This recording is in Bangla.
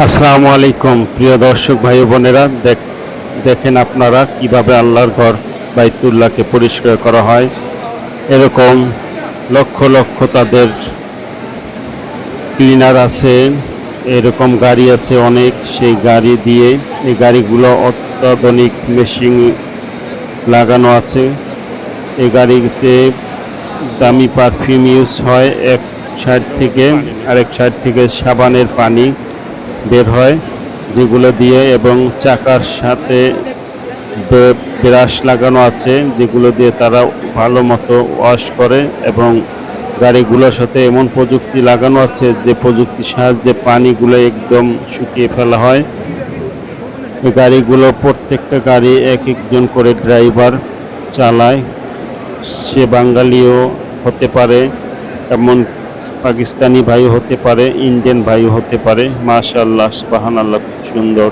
আসসালামু আলাইকুম, প্রিয় দর্শক ভাই বোনেরা। দেখ- দেখেন আপনারা কীভাবে আল্লাহর ঘর বাইতুল্লাহকে পরিষ্কার করা হয়। এরকম লক্ষ লক্ষ তাদের ক্লিনার আছে, এরকম গাড়ি আছে অনেক। সেই গাড়ি দিয়ে এই গাড়িগুলো অত্যাধুনিক মেশিন লাগানো আছে। এই গাড়িতে দামি পারফিউম ইউজ হয়, এক সাইড থেকে আরেক সাইড থেকে সাবানের পানি। বের হয়, যেগুলো দিয়ে এবং চাকার সাথে ব্রাশ লাগানো আছে, যেগুলো দিয়ে তারা ভালো মতো ওয়াশ করে এবং গাড়িগুলোর সাথে এমন প্রযুক্তি লাগানো আছে যে প্রযুক্তির সাহায্যে পানিগুলো একদম শুকিয়ে ফেলা হয়। গাড়িগুলো প্রত্যেকটা গাড়ি এক একজন করে ড্রাইভার চালায়। সে বাঙালিও হতে পারে এমন পাকিস্তানি ভাই হতে পারে ইন্ডিয়ান ভাই হতে পারে। মাশাআল্লাহ সুবহানাল্লাহ খুব সুন্দর।